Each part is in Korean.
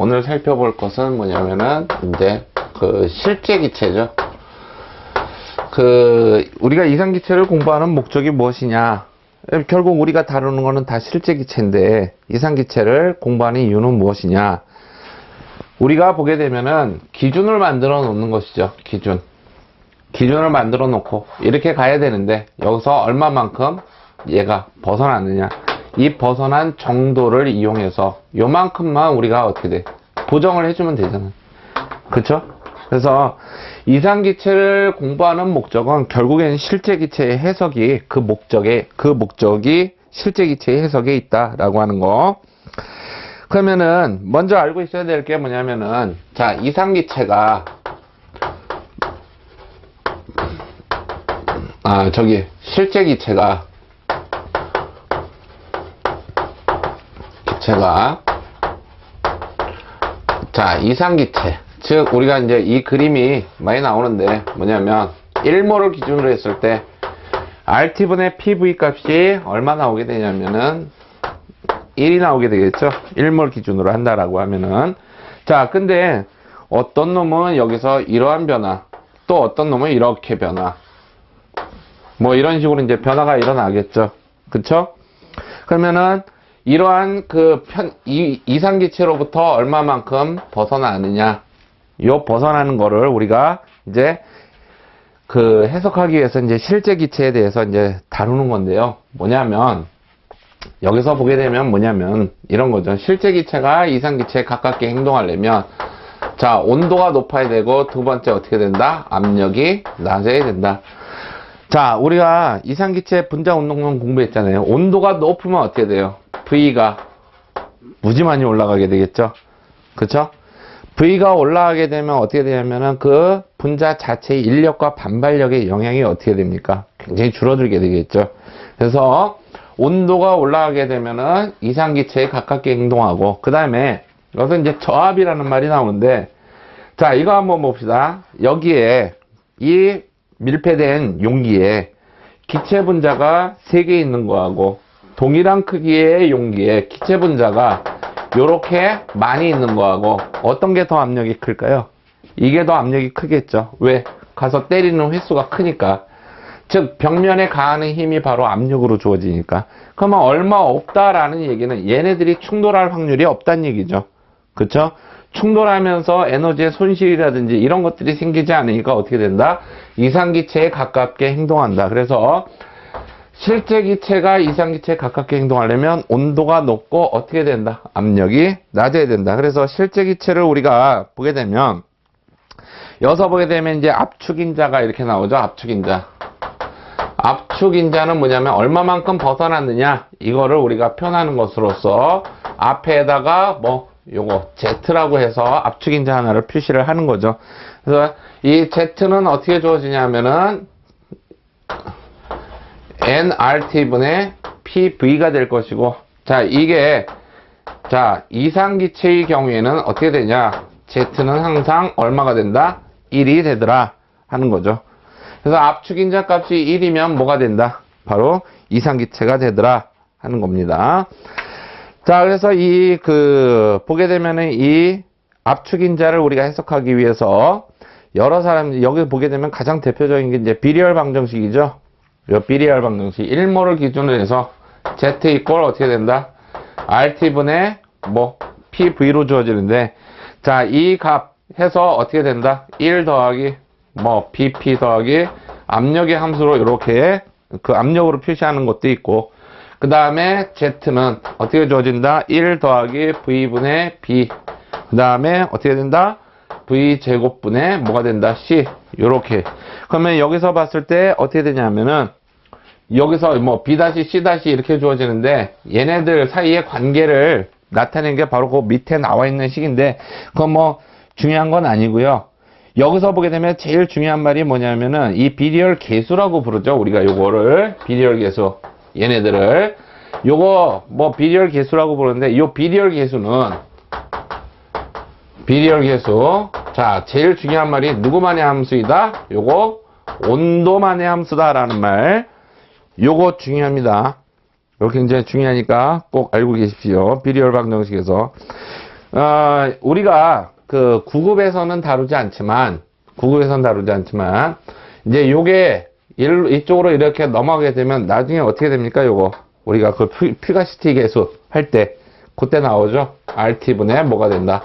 오늘 살펴볼 것은 뭐냐면은 이제 그 실제 기체죠. 그 우리가 이상 기체를 공부하는 목적이 무엇이냐? 결국 우리가 다루는 거는 다 실제 기체인데 이상 기체를 공부하는 이유는 무엇이냐? 우리가 보게 되면은 기준을 만들어 놓는 것이죠. 기준. 기준을 만들어 놓고 이렇게 가야 되는데 여기서 얼마만큼 얘가 벗어났느냐 이 벗어난 정도를 이용해서 요만큼만 우리가 어떻게 돼? 보정을 해주면 되잖아. 그쵸? 그래서 이상기체를 공부하는 목적은 결국엔 실제 기체의 해석이 그 목적에 그 목적이 실제 기체의 해석에 있다라고 하는 거. 그러면은 먼저 알고 있어야 될 게 뭐냐면은 자 이상기체가 아, 저기, 실제 기체가, 기체가, 자, 이상기체. 즉, 우리가 이제 이 그림이 많이 나오는데, 뭐냐면, 1모를 기준으로 했을 때, RT분의 PV 값이 얼마 나오게 되냐면은, 1이 나오게 되겠죠? 1몰 기준으로 한다라고 하면은. 자, 근데, 어떤 놈은 여기서 이러한 변화, 또 어떤 놈은 이렇게 변화, 뭐 이런 식으로 이제 변화가 일어나겠죠. 그쵸? 그러면은 이러한 그 편, 이, 이상기체로부터 얼마만큼 벗어나느냐. 요 벗어나는 거를 우리가 이제 그 해석하기 위해서 이제 실제 기체에 대해서 이제 다루는 건데요. 뭐냐면 여기서 보게 되면 뭐냐면 이런 거죠. 실제 기체가 이상 기체에 가깝게 행동하려면 자, 온도가 높아야 되고 두 번째 어떻게 된다? 압력이 낮아야 된다. 자, 우리가 이상기체 분자 운동론 공부했잖아요. 온도가 높으면 어떻게 돼요? V가 무지 많이 올라가게 되겠죠? 그쵸? V가 올라가게 되면 어떻게 되냐면은 그 분자 자체의 인력과 반발력의 영향이 어떻게 됩니까? 굉장히 줄어들게 되겠죠? 그래서 온도가 올라가게 되면은 이상기체에 가깝게 행동하고, 그 다음에 여기서 이제 저압이라는 말이 나오는데, 자, 이거 한번 봅시다. 여기에 이 밀폐된 용기에 기체 분자가 3개 있는 거하고 동일한 크기의 용기에 기체 분자가 이렇게 많이 있는 거하고 어떤 게 더 압력이 클까요? 이게 더 압력이 크겠죠. 왜? 가서 때리는 횟수가 크니까. 즉 벽면에 가하는 힘이 바로 압력으로 주어지니까. 그러면 얼마 없다라는 얘기는 얘네들이 충돌할 확률이 없다는 얘기죠. 그쵸? 충돌하면서 에너지의 손실이라든지 이런 것들이 생기지 않으니까 어떻게 된다? 이상기체에 가깝게 행동한다. 그래서 실제 기체가 이상 기체에 가깝게 행동하려면 온도가 높고 어떻게 된다? 압력이 낮아야 된다. 그래서 실제 기체를 우리가 보게 되면 여기서 보게 되면 이제 압축인자가 이렇게 나오죠. 압축인자. 압축인자는 뭐냐면 얼마만큼 벗어났느냐 이거를 우리가 표현하는 것으로서 앞에다가 뭐 요거 Z라고 해서 압축인자 하나를 표시를 하는 거죠. 그래서 이 Z는 어떻게 주어지냐면은 nRT분의 PV가 될 것이고 자 이게 자 이상기체의 경우에는 어떻게 되냐 Z는 항상 얼마가 된다? 1이 되더라 하는 거죠. 그래서 압축인자 값이 1이면 뭐가 된다? 바로 이상기체가 되더라 하는 겁니다. 자, 그래서 이, 그, 보게 되면은 이 압축인자를 우리가 해석하기 위해서 여러 사람, 여기 보게 되면 가장 대표적인 게 이제 비리얼 방정식이죠. 요 비리얼 방정식. 1모를 기준으로 해서 Z 이꼴 어떻게 된다? RT분의 뭐, PV로 주어지는데, 자, 이 값 해서 어떻게 된다? 1 더하기 뭐, BP 더하기 압력의 함수로 이렇게 그 압력으로 표시하는 것도 있고, 그 다음에 Z는 어떻게 주어진다? 1 더하기 V분의 B. 그 다음에 어떻게 된다? V 제곱분의 뭐가 된다? C. 요렇게. 그러면 여기서 봤을 때 어떻게 되냐면은 여기서 뭐 B 다시 C 다시 이렇게 주어지는데 얘네들 사이의 관계를 나타내는 게 바로 그 밑에 나와 있는 식인데 그건 뭐 중요한 건 아니고요. 여기서 보게 되면 제일 중요한 말이 뭐냐면은 이 비리얼 계수라고 부르죠. 우리가 요거를 비리얼 계수. 얘네들을 요거 뭐 비리얼 계수라고 부르는데 요 비리얼 계수는 비리얼 계수 자 제일 중요한 말이 누구만의 함수이다 요거 온도만의 함수다 라는 말 요거 중요합니다 요거 굉장히 중요하니까 꼭 알고 계십시오 비리얼 방정식에서 어, 우리가 그 9급에서는 다루지 않지만, 9급에서는 다루지 않지만, 이제 요게 일- 이쪽으로 이렇게 넘어가게 되면 나중에 어떻게 됩니까? 요거. 우리가 그 피- 피가시티 계수 할 때, 그때 나오죠? RT분의 뭐가 된다?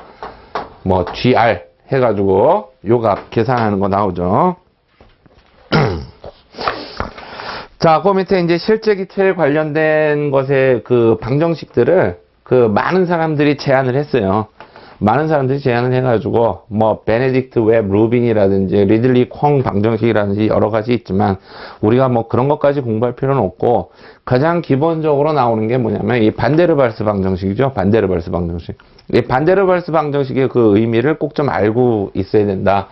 뭐, GR 해가지고 요 값 계산하는 거 나오죠? 자, 그 밑에 이제 실제 기체 관련된 것의 그 방정식들을 그 많은 사람들이 제안을 했어요. 많은 사람들이 제안을 해가지고 뭐 베네딕트 웹 루빈이라든지 리들리 콩 방정식이라든지 여러 가지 있지만 우리가 뭐 그런 것까지 공부할 필요는 없고 가장 기본적으로 나오는 게 뭐냐면 이 반데르발스 방정식이죠. 반데르발스 방정식. 이 반데르발스 방정식의 그 의미를 꼭 좀 알고 있어야 된다.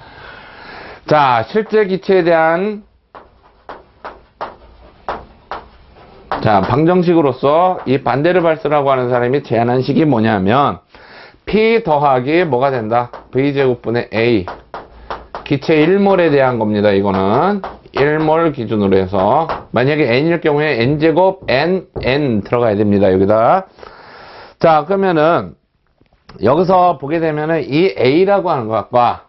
자, 실제 기체에 대한 자, 방정식으로서 이 반데르발스라고 하는 사람이 제안한 식이 뭐냐면 P 더하기 뭐가 된다? V제곱분의 A 기체 1몰에 대한 겁니다. 이거는 1몰 기준으로 해서 만약에 N일 경우에 N제곱 N, N 들어가야 됩니다. 여기다 자, 그러면은 여기서 보게 되면은 이 A라고 하는 것과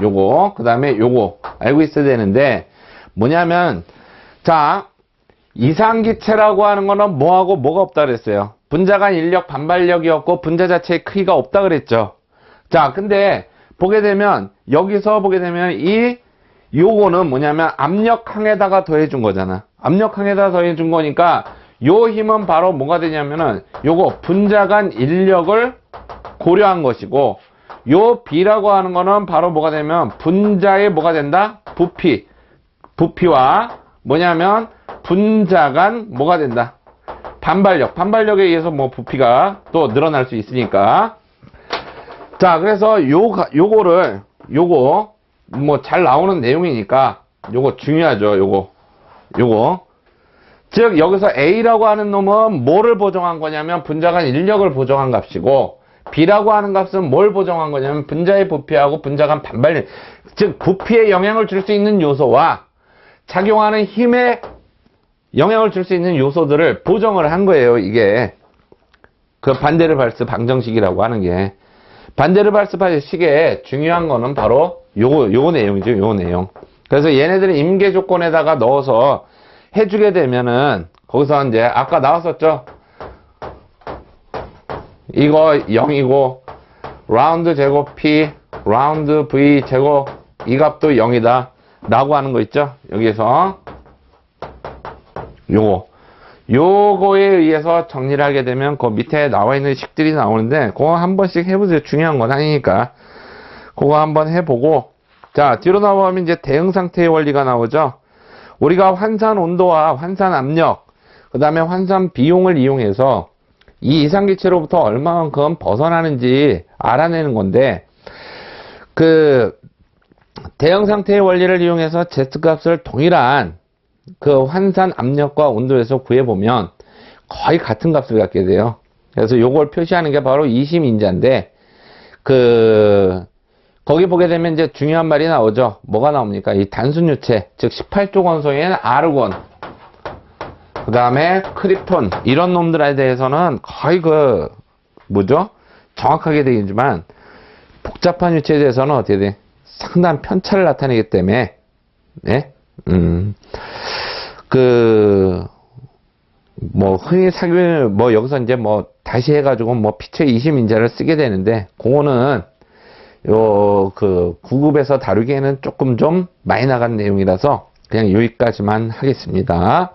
요거 그 다음에 요거 알고 있어야 되는데 뭐냐면 자 이상기체라고 하는 거는 뭐하고 뭐가 없다 그랬어요. 분자 간 인력 반발력이었고 분자 자체의 크기가 없다 그랬죠. 자, 근데 보게 되면 여기서 보게 되면 이 요거는 뭐냐면 압력항에다가 더해준 거잖아. 압력항에다가 더해준 거니까 요 힘은 바로 뭐가 되냐면은 요거 분자 간 인력을 고려한 것이고 요 B라고 하는 거는 바로 뭐가 되면 분자의 뭐가 된다? 부피. 부피와 뭐냐면 분자간 뭐가 된다? 반발력. 반발력에 의해서 뭐 부피가 또 늘어날 수 있으니까. 자, 그래서 요, 요거를, 요거, 뭐 잘 나오는 내용이니까 요거 중요하죠, 요거. 요거. 즉, 여기서 A라고 하는 놈은 뭐를 보정한 거냐면 분자간 인력을 보정한 값이고, B라고 하는 값은 뭘 보정한 거냐면 분자의 부피하고 분자간 반발력, 즉, 부피에 영향을 줄 수 있는 요소와 작용하는 힘에 영향을 줄 수 있는 요소들을 보정을 한 거예요, 이게. 그 반데르발스 방정식이라고 하는 게. 반데르발스 방정식의 중요한 거는 바로 요거, 요거 내용이죠, 요거 내용. 그래서 얘네들을 임계 조건에다가 넣어서 해주게 되면은, 거기서 이제, 아까 나왔었죠? 이거 0이고, 라운드 제곱 P, 라운드 V 제곱, 이 값도 0이다. 라고 하는 거 있죠? 여기에서. 요거. 요거에 의해서 정리를 하게 되면 그 밑에 나와 있는 식들이 나오는데 그거 한 번씩 해보세요. 중요한 건 아니니까. 그거 한번 해보고 자 뒤로 나오면 이제 대응 상태의 원리가 나오죠. 우리가 환산 온도와 환산 압력 그 다음에 환산 비용을 이용해서 이 이상기체로부터 얼마만큼 벗어나는지 알아내는 건데 그 대응 상태의 원리를 이용해서 Z값을 동일한 그 환산 압력과 온도에서 구해보면 거의 같은 값을 갖게 돼요. 그래서 요걸 표시하는 게 바로 이심인자인데, 그, 거기 보게 되면 이제 중요한 말이 나오죠. 뭐가 나옵니까? 이 단순 유체, 즉 18조 원소인 아르곤, 그 다음에 크립톤, 이런 놈들에 대해서는 거의 그, 뭐죠? 정확하게 되겠지만, 복잡한 유체에 대해서는 어떻게 돼? 상당한 편차를 나타내기 때문에, 네? 음, 그, 뭐, 흔히 사귀, 뭐, 여기서 이제 뭐, 다시 해가지고 뭐, 피처 20인자를 쓰게 되는데, 그거는, 요, 그, 9급에서 다루기에는 조금 좀 많이 나간 내용이라서, 그냥 여기까지만 하겠습니다.